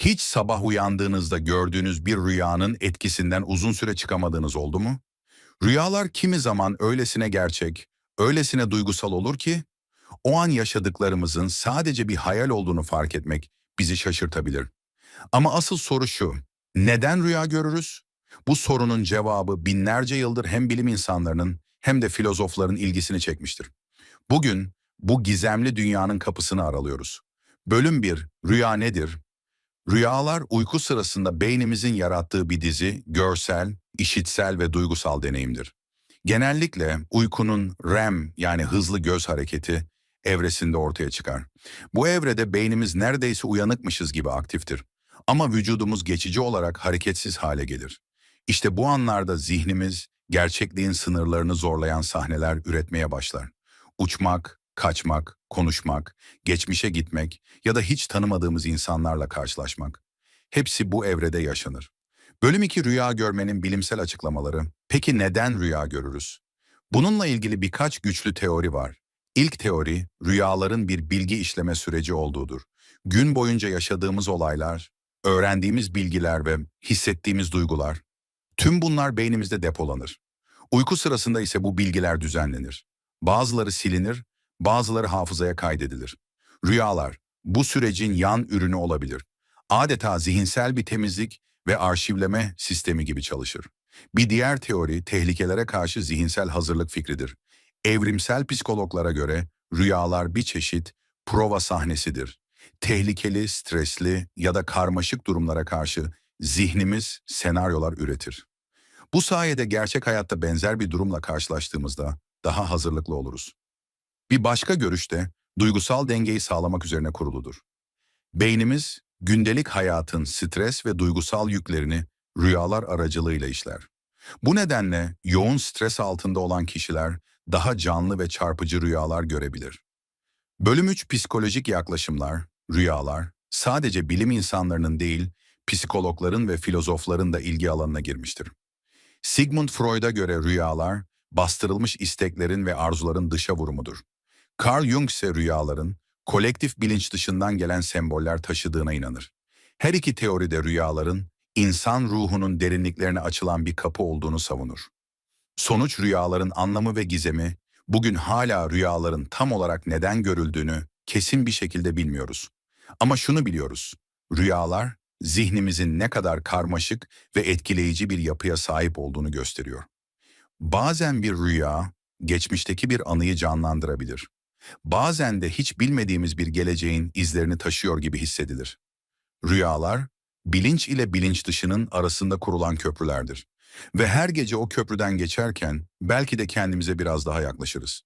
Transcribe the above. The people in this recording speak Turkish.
Hiç sabah uyandığınızda gördüğünüz bir rüyanın etkisinden uzun süre çıkamadığınız oldu mu? Rüyalar kimi zaman öylesine gerçek, öylesine duygusal olur ki, o an yaşadıklarımızın sadece bir hayal olduğunu fark etmek bizi şaşırtabilir. Ama asıl soru şu, neden rüya görürüz? Bu sorunun cevabı binlerce yıldır hem bilim insanlarının hem de filozofların ilgisini çekmiştir. Bugün bu gizemli dünyanın kapısını aralıyoruz. Bölüm 1, Rüya nedir? Rüyalar uyku sırasında beynimizin yarattığı bir dizi, görsel, işitsel ve duygusal deneyimdir. Genellikle uykunun REM yani hızlı göz hareketi evresinde ortaya çıkar. Bu evrede beynimiz neredeyse uyanıkmışız gibi aktiftir. Ama vücudumuz geçici olarak hareketsiz hale gelir. İşte bu anlarda zihnimiz gerçekliğin sınırlarını zorlayan sahneler üretmeye başlar. Uçmak, kaçmak, konuşmak, geçmişe gitmek ya da hiç tanımadığımız insanlarla karşılaşmak. Hepsi bu evrede yaşanır. Bölüm 2 rüya görmenin bilimsel açıklamaları. Peki neden rüya görürüz? Bununla ilgili birkaç güçlü teori var. İlk teori, rüyaların bir bilgi işleme süreci olduğudur. Gün boyunca yaşadığımız olaylar, öğrendiğimiz bilgiler ve hissettiğimiz duygular, tüm bunlar beynimizde depolanır. Uyku sırasında ise bu bilgiler düzenlenir. Bazıları silinir, bazıları hafızaya kaydedilir. Rüyalar, bu sürecin yan ürünü olabilir. Adeta zihinsel bir temizlik ve arşivleme sistemi gibi çalışır. Bir diğer teori, tehlikelere karşı zihinsel hazırlık fikridir. Evrimsel psikologlara göre rüyalar bir çeşit prova sahnesidir. Tehlikeli, stresli ya da karmaşık durumlara karşı zihnimiz senaryolar üretir. Bu sayede gerçek hayatta benzer bir durumla karşılaştığımızda daha hazırlıklı oluruz. Bir başka görüş de duygusal dengeyi sağlamak üzerine kuruludur. Beynimiz gündelik hayatın stres ve duygusal yüklerini rüyalar aracılığıyla işler. Bu nedenle yoğun stres altında olan kişiler daha canlı ve çarpıcı rüyalar görebilir. Bölüm 3 Psikolojik yaklaşımlar, rüyalar sadece bilim insanlarının değil, psikologların ve filozofların da ilgi alanına girmiştir. Sigmund Freud'a göre rüyalar, bastırılmış isteklerin ve arzuların dışa vurumudur. Carl Jung ise rüyaların, kolektif bilinç dışından gelen semboller taşıdığına inanır. Her iki teoride rüyaların, insan ruhunun derinliklerine açılan bir kapı olduğunu savunur. Sonuç rüyaların anlamı ve gizemi, bugün hala rüyaların tam olarak neden görüldüğünü kesin bir şekilde bilmiyoruz. Ama şunu biliyoruz, rüyalar zihnimizin ne kadar karmaşık ve etkileyici bir yapıya sahip olduğunu gösteriyor. Bazen bir rüya, geçmişteki bir anıyı canlandırabilir. Bazen de hiç bilmediğimiz bir geleceğin izlerini taşıyor gibi hissedilir. Rüyalar, bilinç ile bilinç dışının arasında kurulan köprülerdir. Ve her gece o köprüden geçerken belki de kendimize biraz daha yaklaşırız.